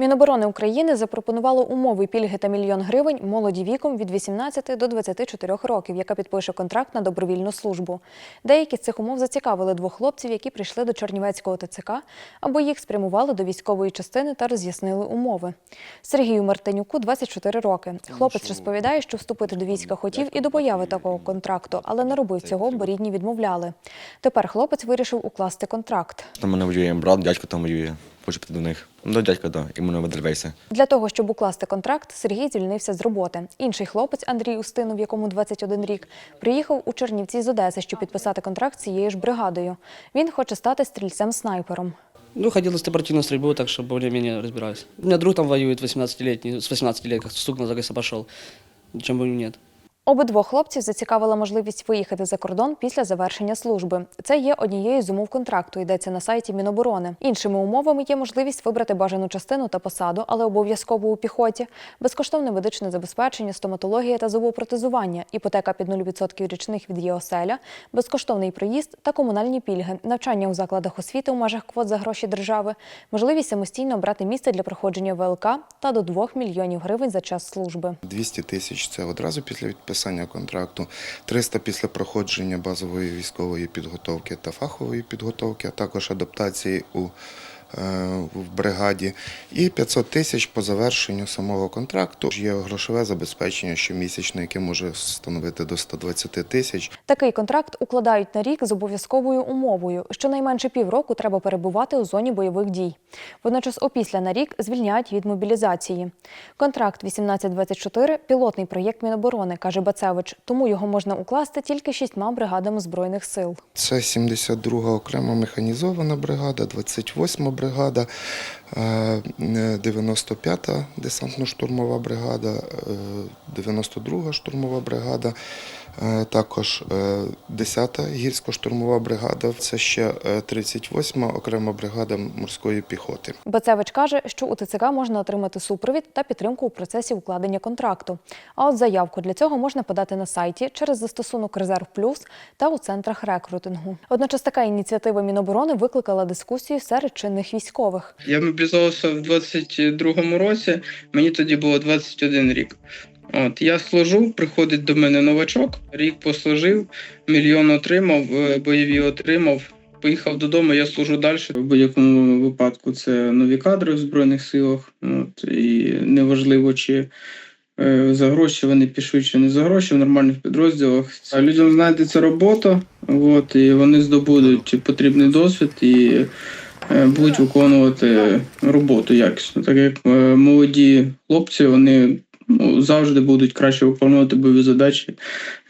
Міноборони України запропонувало умови пільги та мільйон гривень молоді віком від 18 до 24 років, яка підпише контракт на добровільну службу. Деякі з цих умов зацікавили двох хлопців, які прийшли до Чернівецького ТЦК, або їх спрямували до військової частини та роз'яснили умови. Сергію Мартинюку 24 роки. Хлопець розповідає, що вступити до війська хотів і до появи такого контракту, але не робив цього, бо рідні відмовляли. Тепер хлопець вирішив укласти контракт. Там мене воює брат, дядько там воює. Хочу піти до них. Ну, до дядька, да, і мене видервейся. Для того, щоб укласти контракт, Сергій звільнився з роботи. Інший хлопець Андрій Устинов, якому 21 рік, приїхав у Чернівці з Одеси, щоб підписати контракт з цією ж бригадою. Він хоче стати стрільцем-снайпером. Ну, ходил на стрельбу, так что более-менее разбираюсь. У меня друг там воюет 18-летний, с 18 лет, как стук на загаса пошел. Чем бы нет. Обидвох хлопців зацікавила можливість виїхати за кордон після завершення служби. Це є однією з умов контракту. Йдеться на сайті Міноборони. Іншими умовами є можливість вибрати бажану частину та посаду, але обов'язково у піхоті, безкоштовне медичне забезпечення, стоматологія та зубопротезування, іпотека під 0% річних від ЄОСЕЛЯ, безкоштовний проїзд та комунальні пільги, навчання у закладах освіти у межах квот за гроші держави, можливість самостійно обрати місце для проходження ВЛК та до 2 мільйонів гривень за час служби. 200 тисяч це одразу після підписання контракту, 300 після проходження базової військової підготовки та фахової підготовки, а також адаптації у в бригаді, і 500 тисяч по завершенню самого контракту. Є грошове забезпечення щомісячне, яке може становити до 120 тисяч. Такий контракт укладають на рік з обов'язковою умовою. Щонайменше півроку треба перебувати у зоні бойових дій. Водночас опісля на рік звільняють від мобілізації. Контракт 1824 – пілотний проєкт Міноборони, каже Бацевич, тому його можна укласти тільки шістьма бригадами Збройних сил. Це 72-га окрема механізована бригада, 28-ма бригада, е, 95-та десантно-штурмова бригада, е, 92-га штурмова бригада, е, також е, 10-та гірсько-штурмова бригада. Це ще е, 38-ма окрема бригада морської піхоти. Бацевич каже, що у ТЦК можна отримати супровід та підтримку у процесі укладення контракту. А от заявку для цього можна подати на сайті через застосунок Резерв Плюс та у центрах рекрутингу. Одночас така ініціатива Міноборони викликала дискусію серед чинних військових. Я мобілізувався в 22-му році, мені тоді було 21 рік. От я служу, приходить до мене новачок, рік послужив, мільйон отримав, е, бойові отримав. Поїхав додому, я служу далі. В будь-якому випадку це нові кадри в Збройних силах. От, і неважливо, чи е, за гроші вони пішуть, чи не за гроші в нормальних підрозділах. А людям знайдеться робота, от, і вони здобудуть потрібний досвід і будуть виконувати роботу якісно. Так як е, молоді хлопці, вони ну, завжди будуть краще виконувати бойові задачі,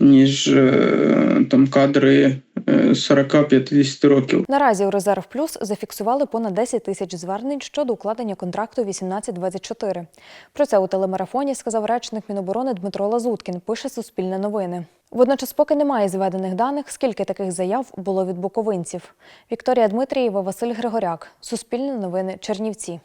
ніж е, там кадри е, 40-50 років. Наразі у Резерв Плюс зафіксували понад 10 тисяч звернень щодо укладення контракту 1824. Про це у телемарафоні сказав речник Міноборони Дмитро Лазуткін. Пише Суспільне новини. Водночас, поки немає зведених даних, скільки таких заяв було від буковинців. Вікторія Дмитрієва, Василь Григоряк. Суспільне новини. Чернівці.